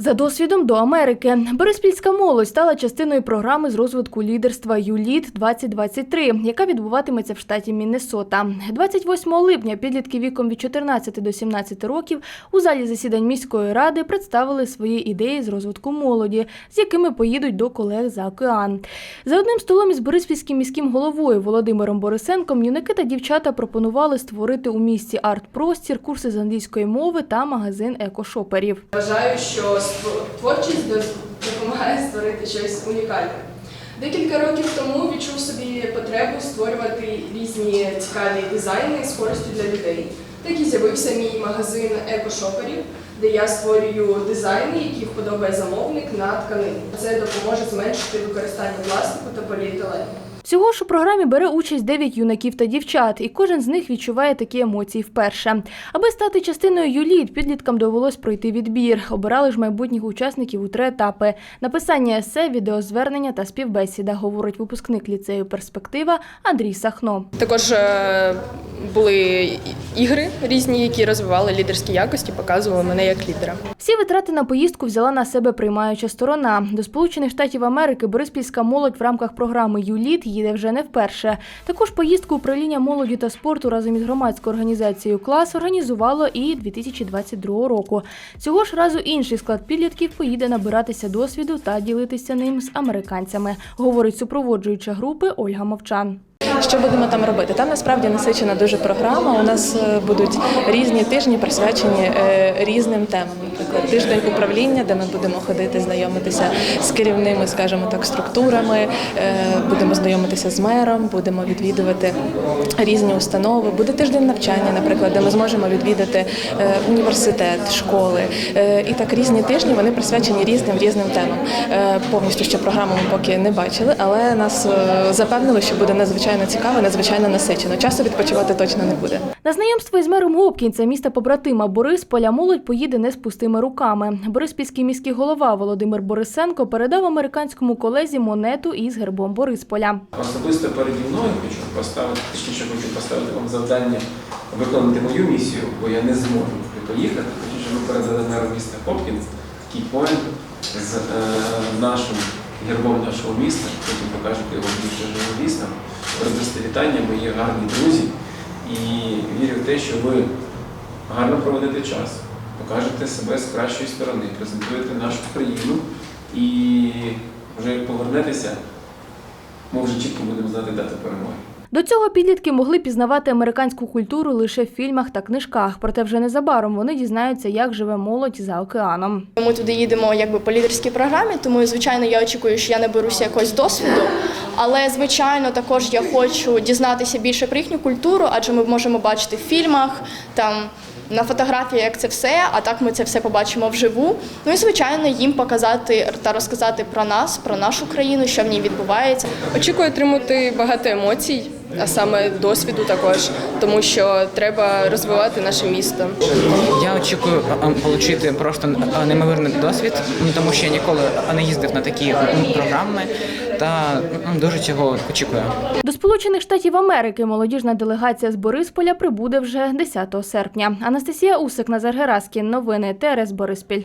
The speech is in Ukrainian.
За досвідом до Америки Бориспільська молодь стала частиною програми з розвитку лідерства ЮЛІТ 2023, яка відбуватиметься в штаті Міннесота. 28 липня підлітки віком від 14 до 17 років у залі засідань міської ради представили свої ідеї з розвитку молоді, з якими поїдуть до колег за океан. За одним столом із Бориспільським міським головою Володимиром Борисенком юнаки та дівчата пропонували створити у місті арт-простір, курси з англійської мови та магазин екошоперів. Вважаю, що творчість допомагає створити щось унікальне. Декілька років тому відчув собі потребу створювати різні цікаві дизайни з користю для людей. Так і з'явився мій магазин екошоперів, де я створюю дизайни, які вподобає замовник на тканину. Це допоможе зменшити використання пластику та поліетилену. Всього ж у програмі бере участь 9 юнаків та дівчат, і кожен з них відчуває такі емоції вперше. Аби стати частиною юліт, підліткам довелось пройти відбір. Обирали ж майбутніх учасників у три етапи: написання есе, відеозвернення та співбесіда, говорить випускник ліцею Перспектива Андрій Сахно. Також е, були ігри різні, які розвивали лідерські якості, показували мене як лідера. Всі витрати на поїздку взяла на себе приймаюча сторона. До Сполучених Штатів Америки Бориспільська молодь в рамках програми ЮЛІТ їде вже не вперше. Також поїздку управління молоді та спорту разом із громадською організацією клас організувало і 2022 року. Цього ж разу інший склад підлітків поїде набиратися досвіду та ділитися ним з американцями, говорить супроводжуюча групи Ольга Мовчан. Що будемо там робити? Там насправді насичена дуже програма. У нас е, будуть різні тижні присвячені е, різним темам. Наприклад, тиждень управління, де ми будемо ходити, знайомитися з керівними, скажімо так, структурами, е, будемо знайомитися з мером, будемо відвідувати різні установи. Буде тиждень навчання, наприклад, де ми зможемо відвідати університет, школи. І так різні тижні вони присвячені різним різним темам. Повністю ще програму ми поки не бачили, але нас запевнили, що буде надзвичайно цікаво, надзвичайно насичено. Часу відпочивати точно не буде. На знайомство із мером Гопкінця, міста побратима Борисполя, молодь поїде не з пустими руками. Бориспільський міський голова Володимир Борисенко передав американському колезі монету із гербом Борисполя. Особисто переді мною хочу поставити, точніше хочу поставити вам завдання виконати мою місію, бо я не зможу поїхати. Точніше, ви передали меру міста Хопкінс такий з е, нашим гербом нашого міста, потім покажете його більше журналістам, роздасте вітання, мої гарні друзі. І вірю в те, що ви гарно проведете час, покажете себе з кращої сторони, презентуєте нашу країну і вже як повернетеся, ми вже чітко будемо знати дату перемоги. До цього підлітки могли пізнавати американську культуру лише в фільмах та книжках, проте вже незабаром вони дізнаються, як живе молодь за океаном. Ми туди їдемо якби по лідерській програмі, тому звичайно я очікую, що я наберуся якогось досвіду. Але звичайно, також я хочу дізнатися більше про їхню культуру, адже ми можемо бачити в фільмах там. На фотографії, як це все, а так ми це все побачимо вживу. Ну і звичайно, їм показати та розказати про нас, про нашу країну, що в ній відбувається. Очікую отримати багато емоцій, а саме досвіду також, тому що треба розвивати наше місто. Я очікую отримати просто а, неймовірний досвід, ну, тому що я ніколи не їздив на такі програми та дуже цього очікую. До Сполучених Штатів Америки молодіжна делегація з Борисполя прибуде вже 10 серпня. Анастасія Усик, Назар Гераскін. Новини ТРС Бориспіль.